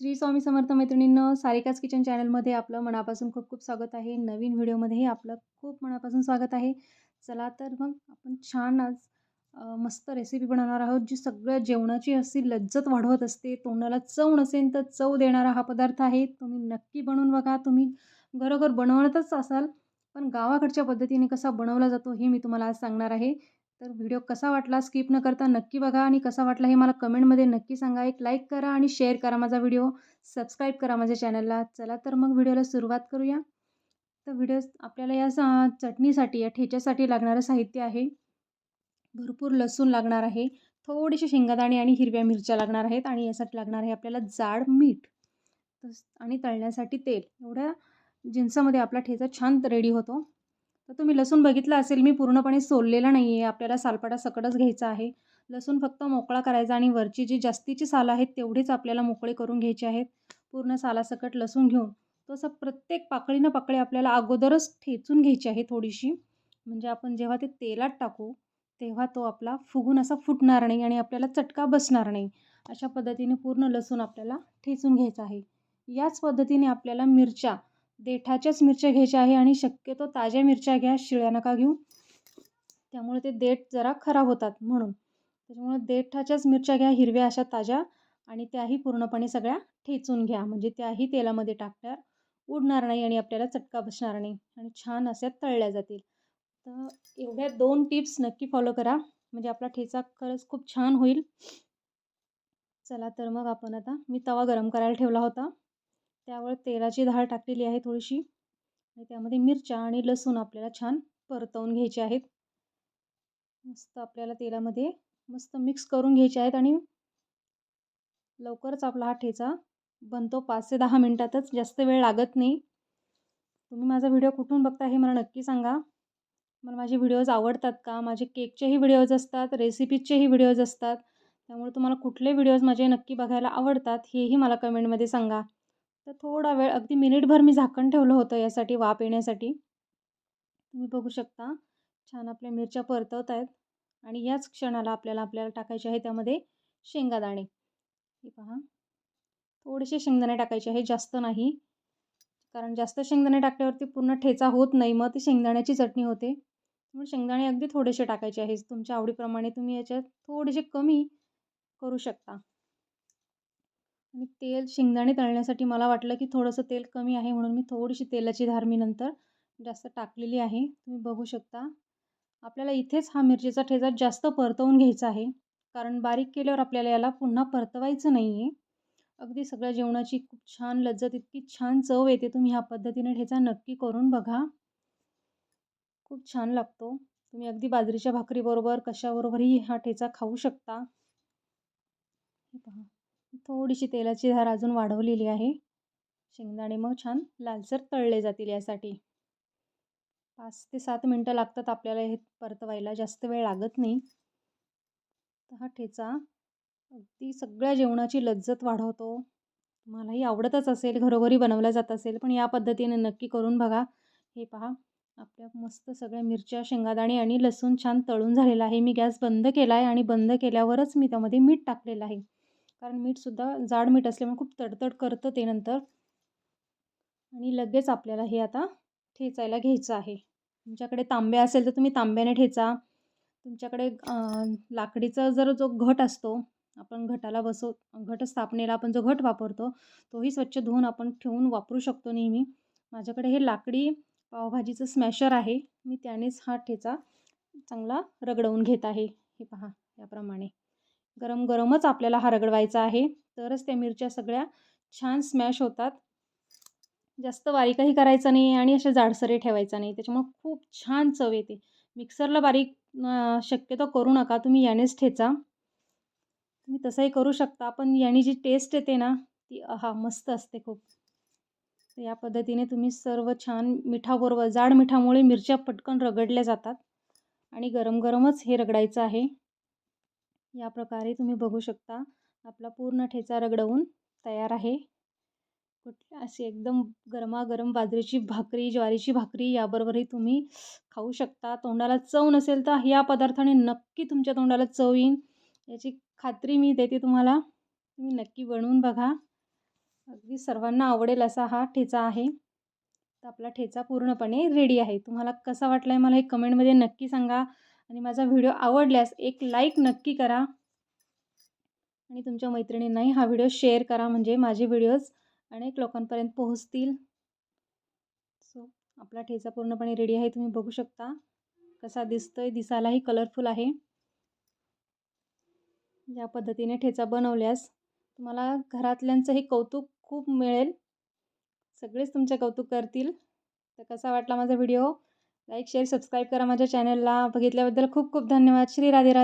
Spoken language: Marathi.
श्री स्वामी समर्थ मैत्रिणींनं सारिकाच किचन चॅनलमध्ये आपलं मनापासून खूप खूप स्वागत आहे. नवीन व्हिडिओमध्येही आपलं खूप मनापासून स्वागत आहे. चला तर मग आपण छान आज मस्त रेसिपी बनवणार आहोत जी सगळ्या जेवणाची अशी लज्जत वाढवत असते. तोंडाला चव नसेल तर चव देणारा हा पदार्थ आहे. तुम्ही नक्की बनवून बघा. तुम्ही घरोघर बनवतच असाल पण गावाकडच्या पद्धतीने कसा बनवला जातो हे मी तुम्हाला आज सांगणार आहे. तर व्हिडिओ कसा वाटला स्किप न करता नक्की बघा आणि कसा वाटला हे मला कमेंटमध्ये नक्की सांगा. एक लाईक करा आणि शेअर करा माझा व्हिडिओ. सबस्क्राईब करा माझ्या चॅनलला. चला तर मग व्हिडिओला सुरुवात करूया. तर व्हिडिओ आपल्याला या सा- चटणीसाठी या ठेच्यासाठी लागणारं साहित्य आहे. भरपूर लसूण लागणार आहे. थोडीशी शेंगादाणे आणि हिरव्या मिरच्या लागणार आहेत आणि यासाठी लागणार आहे आपल्याला जाड मीठ. तस आणि तळण्यासाठी तेल. एवढ्या जिन्सामध्ये आपला ठेचा छान रेडी होतो. तर तुम्ही लसूण बघितला असेल मी पूर्णपणे सोललेला नाही आहे आपल्याला सालपाटा सकटच घ्यायचा आहे. लसूण फक्त मोकळा करायचा आणि वरची जी जास्तीची सालं आहेत तेवढीच आपल्याला मोकळे करून घ्यायचे आहेत. पूर्ण सालासकट लसूण घेऊन. तो असं प्रत्येक पाकळीनं पाकळी आपल्याला अगोदरच ठेचून घ्यायची आहे थोडीशी. म्हणजे आपण जेव्हा ते तेलात टाकू तेव्हा तो आपला फुगून असा फुटणार नाही आणि आपल्याला चटका बसणार नाही. अशा पद्धतीने पूर्ण लसूण आपल्याला ठेचून घ्यायचा आहे. याच पद्धतीने आपल्याला मिरच्या देठाच्याच मिरच्या घ्यायच्या आहे आणि शक्यतो ताज्या मिरच्या घ्या शिळ्या नका घेऊ. त्यामुळे ते देठ जरा खराब होतात म्हणून. त्याच्यामुळे देठाच्याच मिरच्या घ्या हिरव्या अशा ताज्या आणि त्याही पूर्णपणे सगळ्या ठेचून घ्या. म्हणजे त्याही तेलामध्ये टाकल्यावर उडणार नाही आणि आपल्याला चटका बसणार नाही आणि छान अशा तळल्या जातील. तर एवढ्या दोन टिप्स नक्की फॉलो करा. म्हणजे आपला ठेचा खरंच खूप छान होईल. चला तर मग आपण आता मी तवा गरम करायला ठेवला होता. त्यावर तेलाची धार टाकलेली आहे थोडीशी. आणि त्यामध्ये मिरच्या आणि लसूण आपल्याला छान परतवून घ्यायचे आहेत. मस्त आपल्याला तेलामध्ये मस्त मिक्स करून घ्यायचे आहेत आणि लवकरच आपला हा ठेचा बनतो. पाच ते दहा मिनटातच. जास्त वेळ लागत नाही. तुम्ही माझा व्हिडिओ कुठून बघता हे मला नक्की सांगा. मला माझे व्हिडिओज आवडतात का? माझे केकचेही व्हिडिओज असतात रेसिपीजचेही व्हिडिओज असतात. त्यामुळे तुम्हाला कुठले व्हिडिओज माझे नक्की बघायला आवडतात हेही मला कमेंटमध्ये सांगा. तर थोडा वेळ अगदी मिनिटभर मी झाकण ठेवलं होतं यासाठी वाफ येण्यासाठी. तुम्ही बघू शकता छान आपल्या मिरच्या परतवत आहेत आणि याच क्षणाला आपल्याला आपल्याला टाकायचे आहे त्यामध्ये शेंगादाणे. हे पहा. थोडेसे शेंगदाणे टाकायचे आहे जास्त नाही. कारण जास्त शेंगदाणे टाकल्यावरती पूर्ण ठेचा होत नाही मग ती शेंगदाण्याची चटणी होते. म्हणून शेंगदाणे अगदी थोडेसे टाकायचे आहे तुमच्या आवडीप्रमाणे तुम्ही याच्यात थोडेसे कमी करू शकता. आणि तेल शेंगदाणे तळण्यासाठी मला वाटलं की थोडंसं तेल कमी आहे म्हणून मी थोडीशी तेलाची धार मी नंतर जास्त टाकलेली आहे. तुम्ही बघू शकता. आपल्याला इथेच हा मिरचीचा ठेचा जास्त परतवून घ्यायचा आहे. कारण बारीक केल्यावर आपल्याला याला पुन्हा परतवायचं नाही आहे अगदी सगळ्या जेवणाची खूप छान लज्जत इतकी छान चव येते. तुम्ही ह्या पद्धतीने ठेचा नक्की करून बघा. खूप छान लागतो. तुम्ही अगदी बाजरीच्या भाकरीबरोबर कशाबरोबरही हा ठेचा खाऊ शकता. हे पहा. थोडीशी तेलाची धार अजून वाढवलेली आहे. शेंगदाणे मग छान लालसर तळले जातील यासाठी. पाच ते सात मिनटं लागतात आपल्याला हे परतवायला जास्त वेळ लागत नाही. तर हा ठेचा अगदी सगळ्या जेवणाची लज्जत वाढवतो. तुम्हालाही आवडतच असेल घरोघरी बनवला जात असेल पण या पद्धतीने नक्की करून बघा. हे पहा आपल्या मस्त सगळ्या मिरच्या शेंगादाणे आणि लसूण छान तळून झालेला आहे. मी गॅस बंद केला आहे आणि बंद केल्यावरच मी त्यामध्ये मीठ टाकलेलं आहे. कारण मीठसुद्धा जाड मीठ असल्यामुळे खूप तडतड करतं ते नंतर. आणि लगेच आपल्याला हे आता ठेचायला घ्यायचं आहे. तुमच्याकडे तांब्या असेल तर तुम्ही तांब्याने ठेचा. तुमच्याकडे लाकडीचा जर जो घट असतो आपण घटाला बसव घट स्थापनेला आपण जो घट वापरतो तोही स्वच्छ धुवून आपण ठेवून वापरू शकतो नेहमी. माझ्याकडे हे लाकडी पावभाजीचं स्मॅशर आहे. मी त्यानेच हा ठेचा चांगला रगडवून घेत आहे. हे पहा याप्रमाणे. गरम गरमच आपल्याला हा रगडवायचा आहे. तरच त्या मिरच्या सगळ्या छान स्मॅश होतात. जास्त बारीकही करायचं नाही आणि अशा जाडसरे ठेवायचा नाही. त्याच्यामुळे खूप छान चव येते. मिक्सरला बारीक शक्यतो करू नका. तुम्ही यानेच ठेचा. तुम्ही तसंही करू शकता पण याने जी टेस्ट येते ना ती हा मस्त असते खूप. या पद्धतीने तुम्ही सर्व छान मिठाबरोबर जाड मिठामुळे मिरच्या पटकन रगडल्या जातात. आणि गरम गरमच हे रगडायचं आहे. या प्रकारे तुम्ही बघू शकता. आपला पूर्ण ठेचा रगडवून तयार आहे. कुठली अशी एकदम गरमागरम बाजरीची भाकरी ज्वारीची भाकरी याबरोबरही तुम्ही खाऊ शकता. तोंडाला चव नसेल तर या पदार्थाने नक्की तुमच्या तोंडाला चव येईन. याची खात्री मी देते तुम्हाला. तुम्ही नक्की बनवून बघा. अगदी सर्वांना आवडेल असा हा ठेचा आहे. तर आपला ठेचा पूर्णपणे रेडी आहे. तुम्हाला कसा वाटला आहे मला हे कमेंटमध्ये नक्की सांगा. आणि माझा व्हिडिओ आवडल्यास एक लाईक नक्की करा. आणि तुमच्या मैत्रिणींनाही हा व्हिडिओ शेअर करा म्हणजे माझे व्हिडिओज अनेक लोकांपर्यंत पोहोचतील. सो आपला ठेचा पूर्णपणे रेडी आहे तुम्ही बघू शकता कसा दिसतोय दिसायलाही कलरफुल आहे. या पद्धतीने ठेचा बनवल्यास तुम्हाला घरातल्यांचंही कौतुक खूप मिळेल. सगळेच तुमचे कौतुक करतील. तर कसा वाटला माझा व्हिडिओ लाईक शेअर सबस्क्राईब करा माझ्या चॅनलला बघितल्याबद्दल खूप खूप धन्यवाद. श्री राधे राधे.